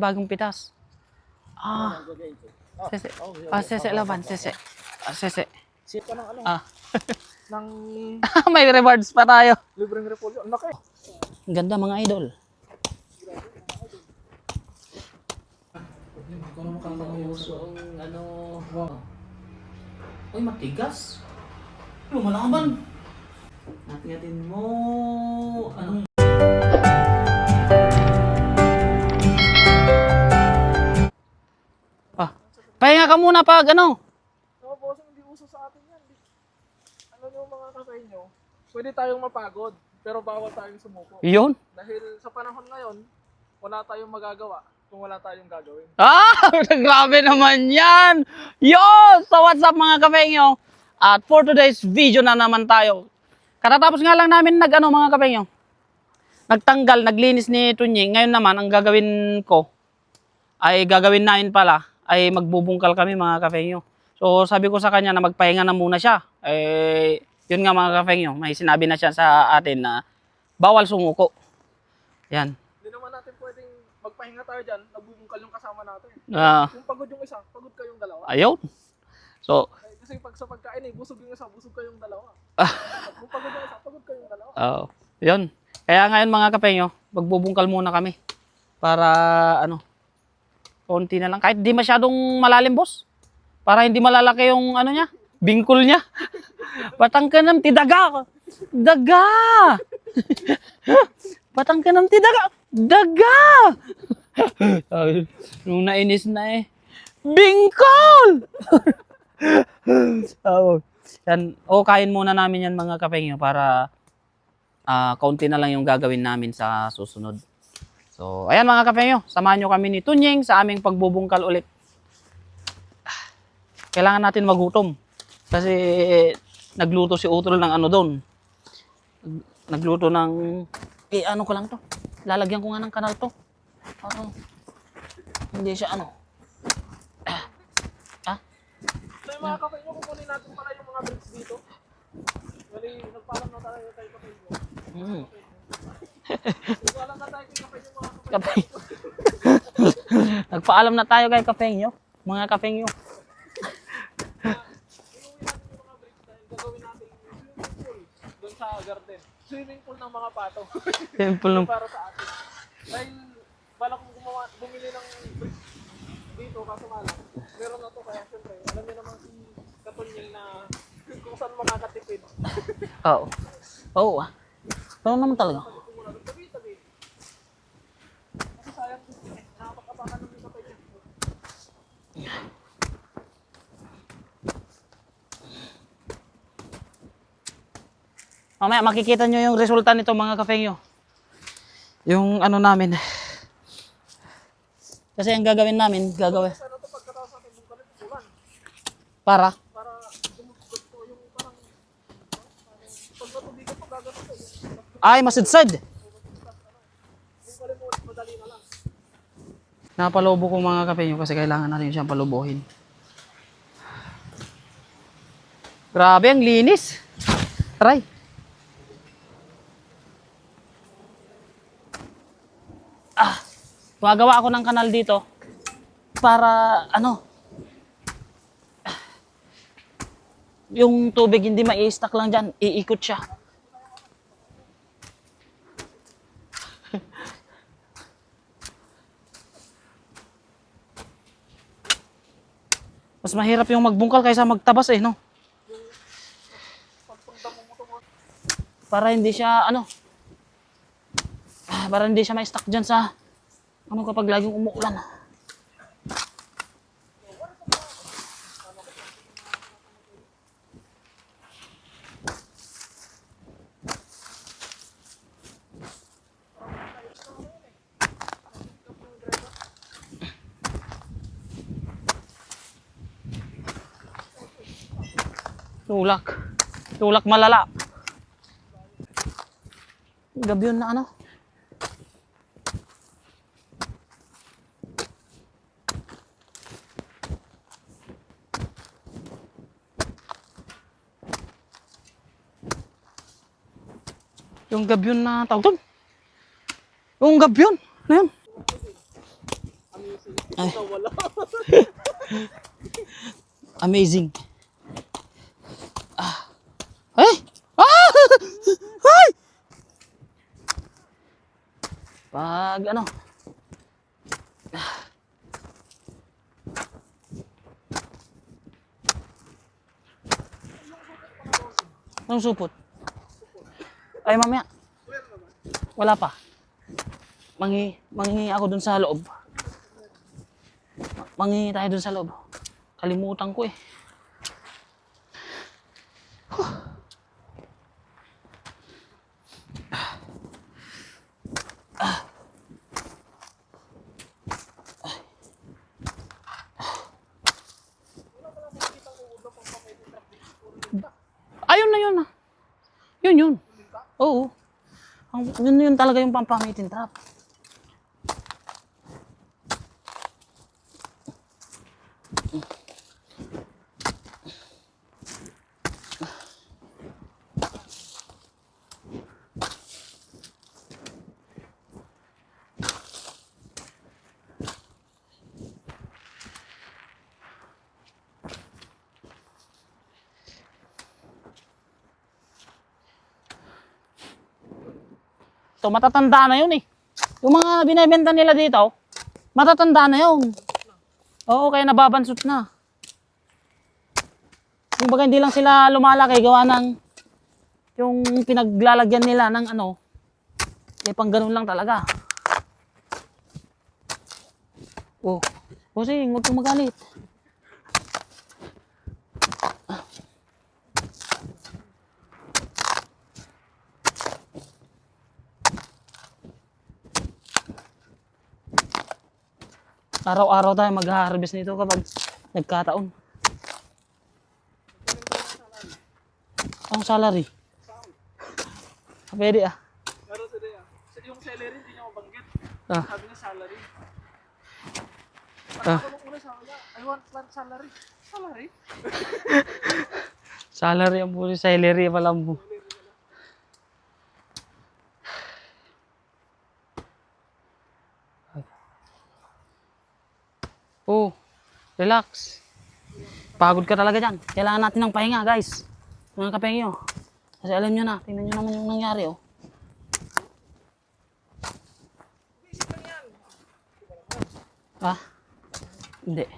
Bagong pitas. Ah, sese. Ah, sese laban, sese. Ah, sese. Sip ka ng ano, Ah. ng May rewards pa tayo. libreng repolyo. Ang laki. Ang ganda mga idol. Ano, Uy, matigas. Lumalaban. Natin mo. Ano? Pahinga ka muna pag ano. No, boss, hindi uso sa atin yan. Ano yung mga kafe nyo? Pwede tayong mapagod, pero bawal tayong sumuko. Yun. Dahil sa panahon ngayon, wala tayong magagawa kung wala tayong gagawin. Ah, grabe naman yan. Yo! So what's up mga kapengyo? At for today's video na naman tayo. Katatapos nga lang namin nag ano mga kapengyo. Nagtanggal, naglinis ni Tunying. Ngayon naman, ang gagawin ko, ay gagawin namin pala, ay magbubungkal kami mga kapengyo. So sabi ko sa kanya na magpahinga na muna siya. Eh, yun nga mga kapengyo, may sinabi na siya sa atin na bawal sumuko. Yan. Hindi naman natin pwedeng magpahinga tayo dyan, nagbubungkal yung kasama natin. Ah, Kung pagod yung isa, pagod kayong dalawa. ayun. So, Eh, Kasi pag sa pagkain eh, busog yung isa, busog kayong dalawa. Ah. Kung pagod yung isa, pagod kayong dalawa. Oo. Yun. Kaya ngayon mga kapengyo, magbubungkal muna kami. Para ano, konti na lang. Kahit di masyadong malalim, boss. Para hindi malalaki yung ano niya, bingkol niya. Batang ka ng tidaga. Daga! Batang ka ng tidaga. Daga! Nung nainis na eh. Bingkol! Yan. O, kain muna namin yan mga kapengyo para ah kaunti na lang yung gagawin namin sa susunod. So, ayan mga kapengyo, samahan nyo kami ni Tunyeng sa aming pagbubungkal ulit. Kailangan natin magutom. Kasi nagluto si Utol ng ano doon. Nagluto ng... Eh, ano ko lang to. Lalagyan ko nga ng kanal to. Oo. Hindi siya ano. So yung mga kafe nyo, kukunin natin pala yung mga drinks dito. Bali, nagpaalam na tayo. Hmm. Tayo kay kafe nyo mga kafe. Kape. Nagpaalam na tayo kay kapengyo. Mga kapengyo. Swimming pool doon sa garden. Swimming pool ng mga pato. Simple lang. para sa atin. Dahil bala kong gumawa, bumili ng bricks dito kaso lang. Meron na to kaya syempre, alam niyo naman si Katunyeng na kung saan makakatipid. Oo. Oo ah. Pero naman talaga. Muna doon tabi, tabi. Kasi sayang dito eh. Nakapag-apakan ng mga kape niya. Mamaya makikita nyo yung resulta nito mga kafengyo. Yung ano namin. Kasi ang gagawin namin, gagawin. Para? Para yung parang Ay, masudsad. Napalobo ko mga kafengyo kasi kailangan natin siyang palubuhin. Grabe, ang linis. Try. Gumagawa ako ng kanal dito para ano yung tubig hindi mai-stack lang dyan, iikot siya. Mas mahirap yung magbungkal kaysa magtabas eh, no? Para hindi siya, ano, para hindi siya ma-stuck dyan sa, ano kapag laging umuulan. Tulak. Tulak malala. Gabi yun na ano. Yung gabyon na tawag doon. Yung gabyon. Ano yun? Ay. Amazing. Ah. Ay! Ah! Ay! Pag ano? Anong supot? Ay, mamaya. Wala pa. Mangi, mangi ako dun sa loob. Mangi tayo dun sa loob. Kalimutan ko eh. Ayun na yun ah. Yun yun. Oo. Ang, yun yun talaga yung pampamitin trap. So matatanda na yun eh. Yung mga binibenta nila dito, matatanda na yun. Oo, kaya nababansot na. Yung baga hindi lang sila lumalaki, gawa ng yung pinaglalagyan nila ng ano, eh pang ganun lang talaga. Oh, Bossing, huwag kang magalit. Araw-araw tayo mag-harvest nito kapag nagkataon. Ang salary. Pwede ah. Pero yan. Yung salary, hindi niya mabanggit. Ah. Sabi niya salary. Ah. Ako nung una sa kanya, I want plan salary. Salary? Salary ang puro salary pala mo. Oh, relax. Pagod ka talaga dyan. Kailangan natin ng pahinga, guys. Mga kapengyo. Kasi alam nyo na, tingnan nyo naman yung nangyari, oh. Ah? Hindi.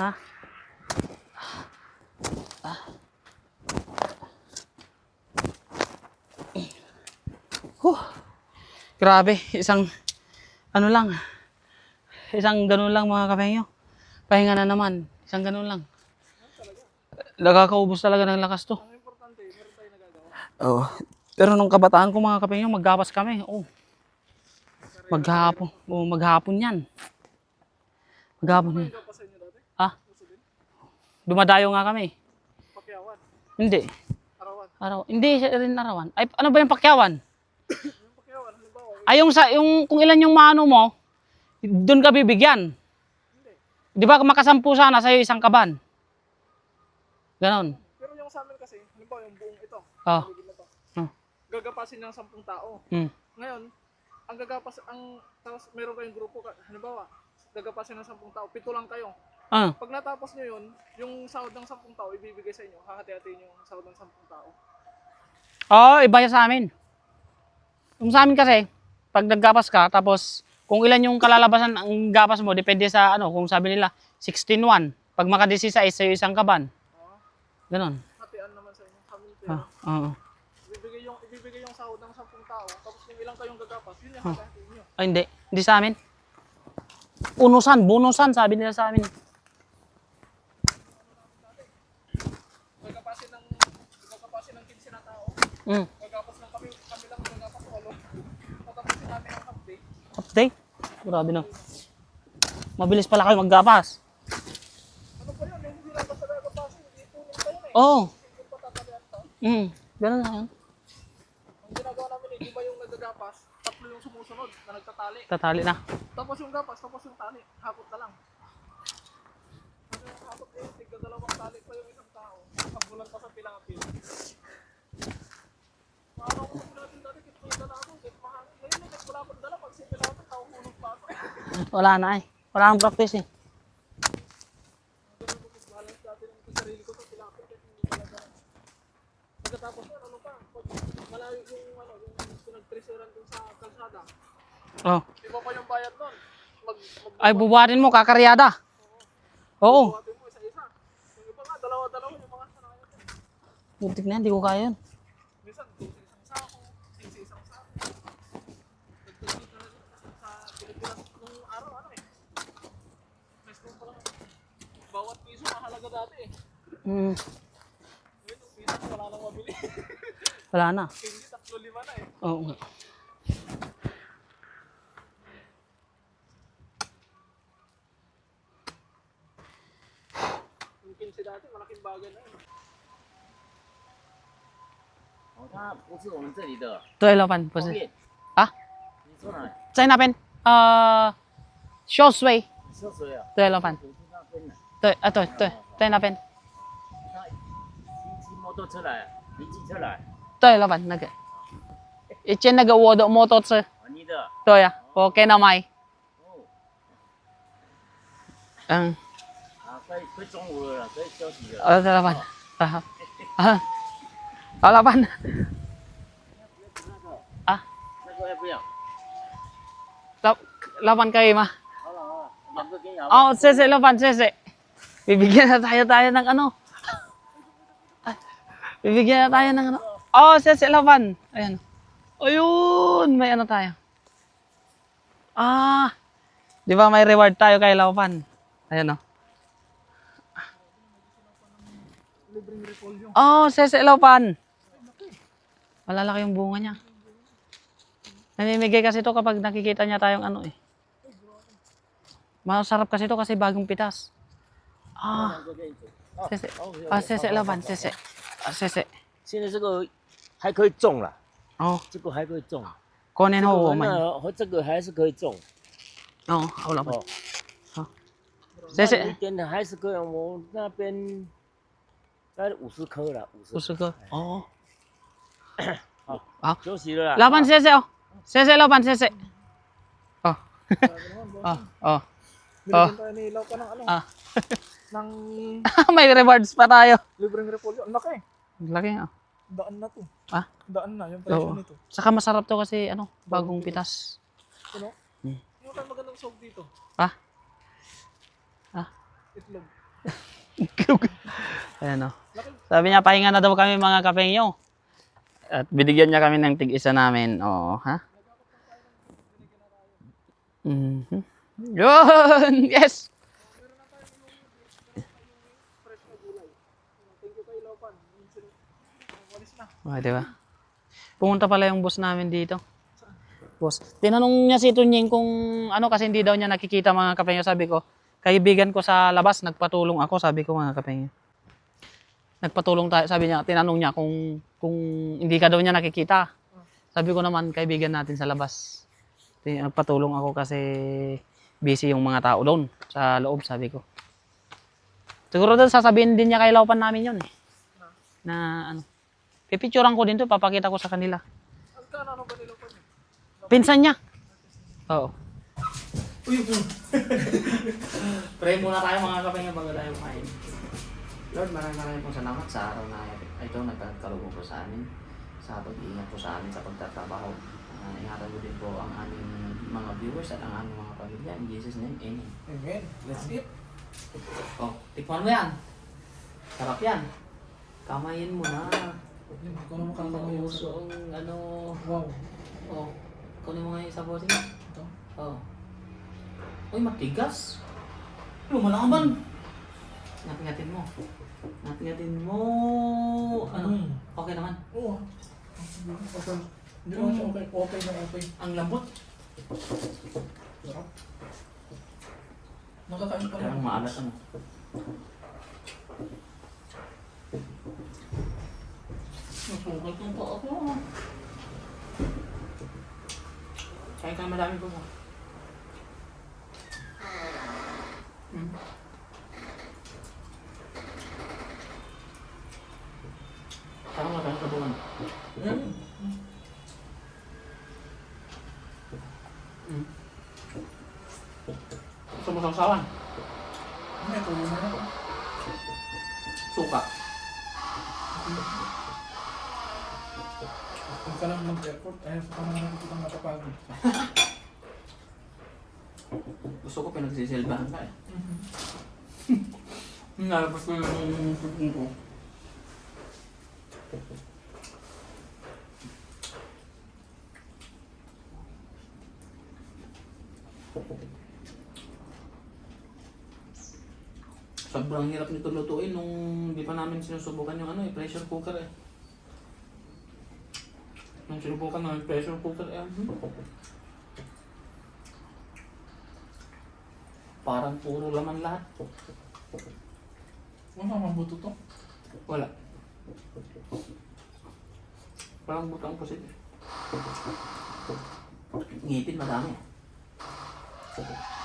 Ha? Huh. Grabe, isang ano lang. Isang ganun lang mga kapengyo. Pahinga na naman. Isang ganun lang. Nakakaubos talaga ng lakas to. Ang importante, meron tayo nagagawa. Oo. Pero nung kabataan ko mga kapengyo, maggapas kami. Oh. Maghapon. Oh, maghapon yan. Maghapon yan. Ha? Dumadayo nga kami. Pakyawan. Hindi. Arawan. Araw. Hindi siya rin arawan. Ay, ano ba yung pakyawan? Ay, yung, sa, yung kung ilan yung mano mo, doon ka bibigyan. Di ba makasampu sana sa'yo isang kaban? Ganon. pero yung sa amin kasi, halimbawa yung buong ito, Oh. paligid na to, Oh. gagapasin ng sampung tao. Hmm. Ngayon, ang gagapas, ang, tapos meron kayong grupo, halimbawa, gagapasin ng sampung tao, pito lang kayo. Ah. Pag natapos nyo yun, yung sahod ng sampung tao, ibibigay sa inyo, hahati-hatiin yung sahod ng sampung tao. Oo, iba yan sa amin. Yung sa amin kasi, pag naggapas ka, tapos kung ilan yung kalalabasan ang gapas mo, depende sa ano, kung sabi nila, 16-1. Pag maka-16, sa'yo isang kaban. Ganon. hatian naman sa inyo. Sa amin, Ah, oo. ibibigay yung, ibibigay yung sahod ng sampung tao, tapos kung ilang kayong gagapas, yun yung hati-hatiin nyo. Ay, hindi. Hindi sa amin. Unusan, bonusan, sabi nila sa amin. Gagapasin ng, gagapasin ng 15 na tao, Mm. gagapas lang kami, kami lang gagapas walo. Tatapusin namin ang half Update? Grabe na. Mabilis pala kayo maggapas. Ano pa yun? Hindi lang basta gagapasin, itunin pa yun eh. Oo. To. Mm. Ganun na yan. Ang ginagawa namin eh, di ba yung nagagapas, tatlo yung sumusunod na nagtatali. Tatali na. Tapos yung gapas, tapos yung tali. Hakot na lang. Hakot eh, tigda dalawang tali Wala na eh. Wala nang practice eh. Pagkatapos nun, ano pa, pag malayo yung, ano, yung pinag-treasurean dun sa kalsada, Oh. iba pa yung bayad nun. Mag, mag Ay, bubuhatin mo, kakaryada. Oo. buhatin mo isa-isa. Yung iba nga, dalawa-dalawa yung mga sanayan. Butik na yan, di ko kaya yun. Minsan, doon sa isang sako, sa isang sako. Dagdag dito na rin kasi sa Pilipinas nung araw, ano eh. Mas nung parang bawat piso mahalaga dati eh. Hmm. Ngayon, yung piso wala nang mabili. Wala na. Hindi, tatlo lima na eh. Oo nga. Yung 15 dati, malaking bagay na yun. 哦，它不是我们这里的 Ito, Elopan. 泡 Pwede. 面。 Ah? 你说哪里？ Saan napin? Ah, Shawsway. 你说谁啊？ Ito, Elopan. 我 去那边呢。 Ito, ito, ito. Ito, napin. 他骑骑摩托车来，你骑车来， Ito, Elopan. Nag... Ichen nag-uwodo moto sa... 啊，你的。 Ito, ya. Okay na, may. 哦， Ang... 啊，快快中午了，可以休息了。 Oh, ito, Elopan. Ah. Ah. Elopan. 啊，那个要不要？ Lap- Lapan kayo, ma. 好了好了，两个给你好不 Oh, 好？sese, Lopan, sese. Bibigyan na tayo tayo ng ano. Bibigyan na tayo ng ano. Oh, sese, Lopan. Ayan. Ayun, may ano tayo. Ah, di ba may reward tayo kay Lopan? Ayan o. Libreng repolyo. Oh, sese, Lopan. Malalaki yung bunga niya. Namimigay kasi ito kapag nakikita niya tayong ano eh. Masarap kasi ito kasi bagong pitas. Ah, 两个给你走。 sese. 好 Ah, sese, Lopan, sese. Ah, sese. 现在这个还可以种了， Oh, 这个还可以种。 kunin 这 ho 个 man. 那和这个还是可以种。 Oo, oh, wala pa. 哦， 好， 慢 sese. 一点的还是可以，我那边大概五十颗了，五十。 Gusto ko. Oo. 好， Ah, 休息了啦。 laban sese oh. Sese laban sese. Oh. oh, oh. Binigyan tayo ni Ilaw pa ng ano, Ah. ng May rewards pa tayo. libreng repolyo. Ang laki. Laki ah. Daan na to. Ah? Daan na, yung presyo nito. Saka masarap to kasi ano, bagong pitas. Ano? Hmm. Yung kan magandang sog dito. Ah. Ah. Itlog. Ayan oh. Sabi niya, pahinga na daw kami mga kapengyo. At binigyan niya kami ng tig-isa namin. Oo, ha? Mhm. Yun! Yes! Oh, di ba? Pumunta pala yung boss namin dito. Boss. Tinanong niya si Tunying kung ano kasi hindi daw niya nakikita mga kapengyo. Sabi ko, kaibigan ko sa labas, nagpatulong ako. Sabi ko mga kapengyo. Nagpatulong tayo. Sabi niya, tinanong niya kung, kung hindi ka daw niya nakikita. Sabi ko naman, kaibigan natin sa labas. Nagpatulong ako kasi busy yung mga tao doon sa loob, sabi ko. Siguro doon sasabihin din niya kay Laupan namin yun eh. Na ano. Pipicturean ko din to, papakita ko sa kanila. Ano ba nila? Pinsan niya. Oo. Uy, Pray muna tayo mga kapengyo bago tayo kumain. Lord, maraming maraming pong salamat sa araw na ito nagkakalugong po sa amin. Sa pag-iingat po sa amin sa pagtatrabaho. Uh, ingatan mo din po ang aming mga viewers at ang aming mga pamilya. In Jesus' name, Amen. Amen. Let's eat. Oh, tikman mo yan. Sarap yan. Kamayin mo na. Ikaw na makakamay yung Mauso ang ano. Wow. Oh, kunin mo nga yung isa bossing. Ito. Oh. Uy, matigas. Lumalaban. Ngatingatin mo. Ngatingatin mo. Ano? Mm. Okay naman. Oo. ah. Okay. Hindi naman siya okay. Okay na okay. Ang lambot. Sarap. Nakakain pa Kaya lang. ang maalat ano. Nasugat yung pa ako. Kaya ka madami po mo. Hmm. Parang madami ka buwan. Mm. Hmm. Mo sausawan. May tuloy na ako. Suka. Kung ka lang mag-airport, ayaw pa naman ako kitang matapagod. Gusto ko pinagsisilbahan ka eh. Nalabas ko yung pagkong ko. Sobrang hirap nito lutuin nung di pa namin sinusubukan yung ano eh, pressure cooker eh. Nung sinubukan namin pressure cooker eh. hmm. Parang puro laman lahat. Wala mang buto to. Wala. Parang butang positive. Ngipin madami. Hmm.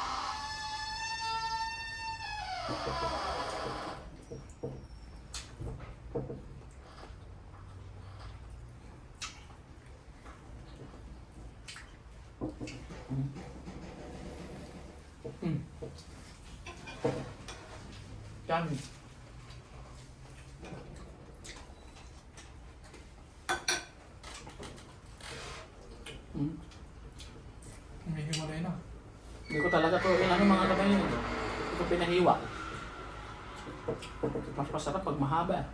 Dami. Hmm. May hiwalay na. Hindi ko talaga to, yung ano mga kamay yun. Ito pinahiwa. Mas masarap pag mahaba.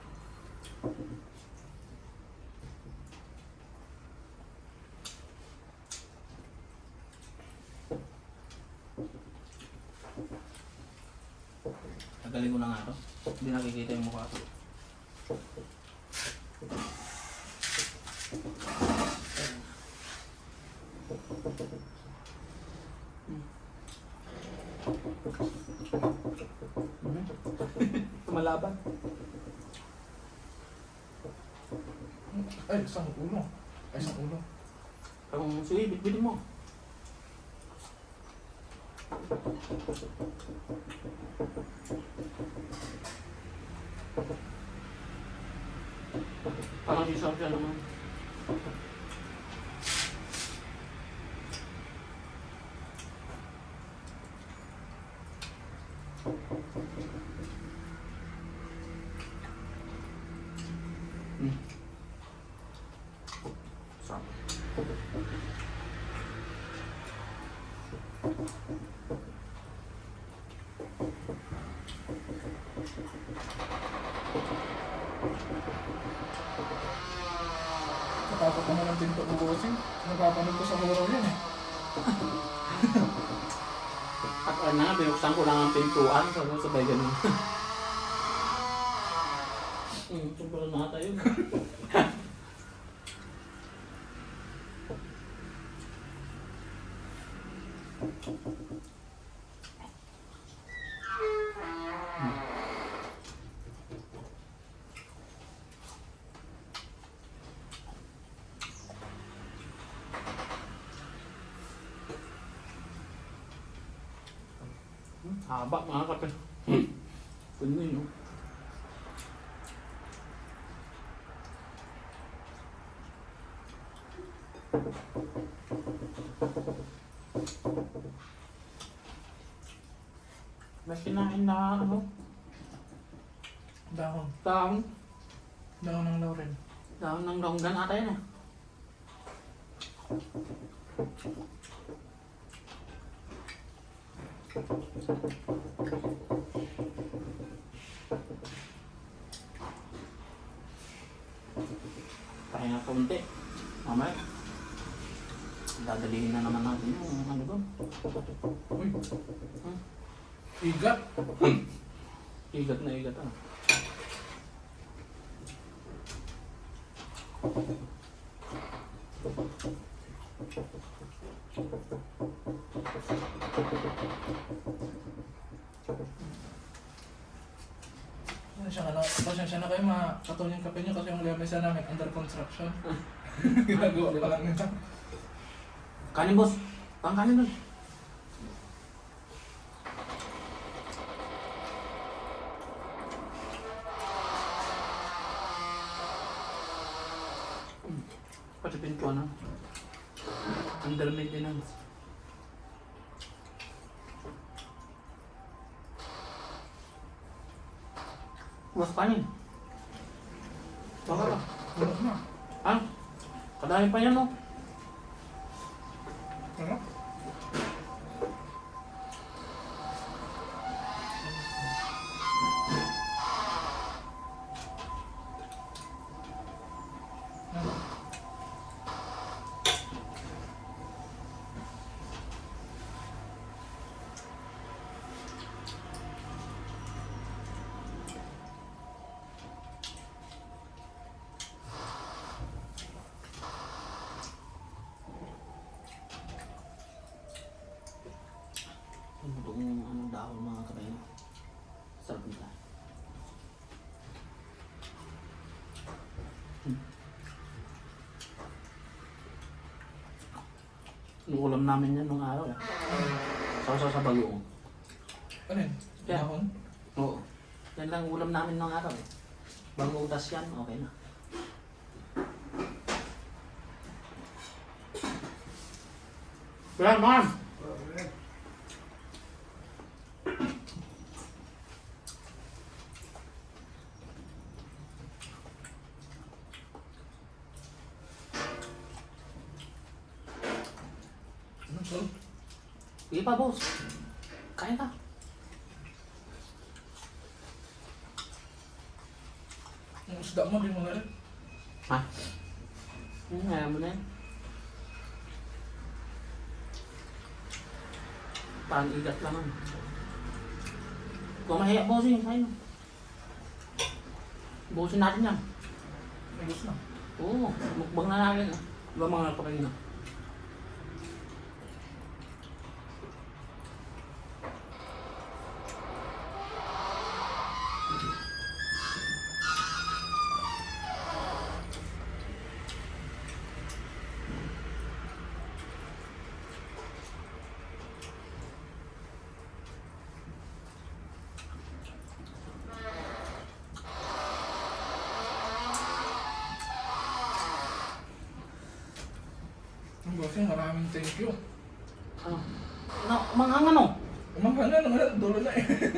Tagalin ko na nga to. Hindi nakikita yung mukha ko. Tumalaban. Ay, isang ulo. Ay, isang ulo. Kung sige, bitbitin mo. Parang si Sofia naman. Hmm. Sarap. Natakot naman ang pinto ubusin. Napapanood ko sa horror yan eh. At ano nga, binuksan ko lang ang pintuan, sabay sabay ganun. Hmm, sobrang nata yun. Haba mga kape. Ganun yun. oh. May kinain na ano, Dahon. taong, Dahon ng laurel. taong ng longgan ata yun eh. Pahinga kaunti. Mamaya. Dadalihin na naman natin yung ano doon. Uy. Hmm. Igat. Igat na igat ah. tol yung kape nyo kasi yung lamesa namin under construction. Ah. Ginagawa pa lang nila. Kanin boss. Pang kanin boss. Patipin ko ano? na. Under maintenance. Mas kanin. Kadami pa yan, no? Yung ulam namin yan nung araw eh. Sausaw sa bagoong. Ano yun? Yeah. Dahon? Oo. Yan lang ulam namin nung araw eh. Bagong utas yan, okay na. Kaya man! Ano to? Sige pa, boss. Kain ka. Yung isda mo, di mo na rin. Ha? Hmm, ayaw mo na yan. Parang igat lang ano. Kung mahiya, bossing, kain mo. Bossing natin yan. Gusto na. Oo, mukbang na natin. ah. Diba mga kapagina? Bossing, maraming thank you. Ano? Ano? Manghang ano? Umangka na naman, dulo na eh.